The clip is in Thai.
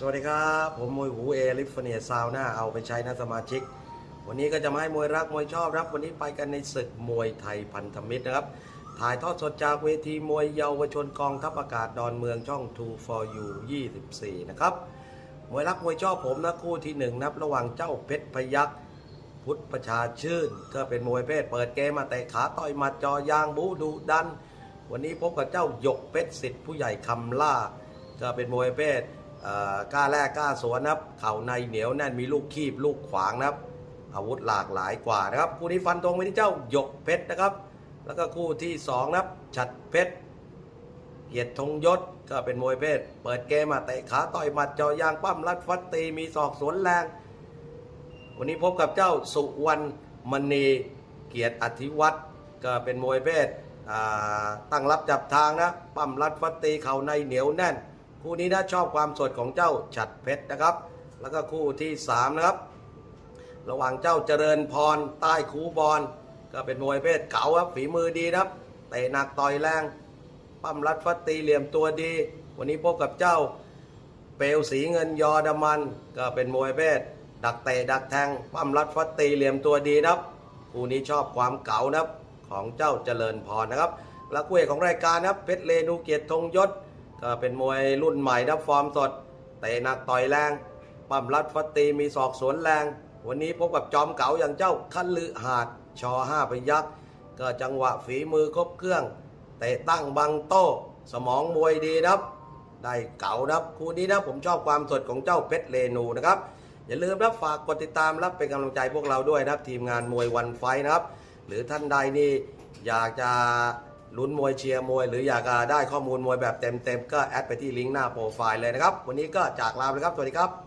สวัสดีครับ ผมมวยหูเอลิฟเนียซาวน่าเอาไปใช้นะสมาชิก วันนี้ก็จะมาให้มวยรักมวยชอบครับ วันนี้ไปกันในศึกมวยไทยพันธมิตรนะครับ ถ่ายทอดสดจากเวทีมวยเยาวชนกองทัพอากาศดอนเมืองช่อง 2 for you 24 นะครับ มวยรักมวยชอบผมนะคู่ที่หนึ่งนับระหว่างเจ้าเพชรพยักพุทธประชาชื่นก็เป็นมวยเพศเปิดเกมมาแต่ขาต่อยมัดจอยางบูดุดัน วันนี้พบกับเจ้าหยกเพชรสิทธิ์ผู้ใหญ่คำล่าก็เป็นมวยเพศ กล้าแรกกล้าสวนนะครับ เข่าในเหนียวแน่นมีลูกคีบลูกขวางนะครับ อาวุธหลากหลายกว่านะครับ คู่นี้ฟันตรงไปที่เจ้าหยกเพชรนะครับ แล้วก็คู่ที่สองนะครับ ฉัดเพชรเกียรติธงยศก็เป็นมวยเพศ เปิดเกมมาเตะขาต่อยหมัดเจอยางปั้มรัดฟัดตีมีศอกสวนแรง วันนี้พบกับเจ้าสุวรรณมณีเกียรติอธิวัตรก็เป็นมวยเพศตั้งรับจับทางนะปั้มรัดฟัดตีเข่าในเหนียวแน่น คู่นี้นะชอบความสดของเจ้าฉัดเพชรนะครับ แล้วก็คู่ที่สามนะครับระหว่างเจ้าเจริญพรใต้คูบอลก็เป็นมวยเพศเก๋าครับฝีมือดีนะครับเตะหนักต่อยแรงปั้มรัดฟัดตีเหลี่ยมตัวดี วันนี้พบกับเจ้าเปลวสีเงินยอดมัน ก็เป็นมวยเพศดักเตะดักแทงปั้มรัดฟัดตีเหลี่ยมตัวดีนะครับคู่นี้ชอบความเก๋านะครับของเจ้าเจริญพรนะครับและคู่เอกของรายการนะครับเพชรเลนูเกียรติธงยศ ก็เป็นมวยรุ่นใหม่นะครับฟอร์มสดเตะหนักต่อยแรงปั้มรัดฟัดตีมีศอกสวนแรง วันนี้พบกับจอมเก๋าอย่างเจ้าคันลือหาดชอห้าพยักษ์ก็จังหวะฝีมือครบเครื่องเตะตั้งบังโต้ สมองมวยดีนะครับได้เก๋านะครับคู่นี้นะผมชอบความสดของเจ้าเพชรเรนูนะครับอย่าลืมนะฝากกดติดตามรับเป็นกำลังใจพวกเราด้วยนะครับทีมงานมวยวันไฟนะครับ หรือท่านใดนี่อยากจะ ลุ้นมวยเชียร์มวย หรืออยากได้ข้อมูลมวยแบบเต็มๆก็แอดไปที่ลิงก์หน้าโปรไฟล์เลยนะครับ วันนี้ก็จากลาไปแล้วครับ สวัสดีครับ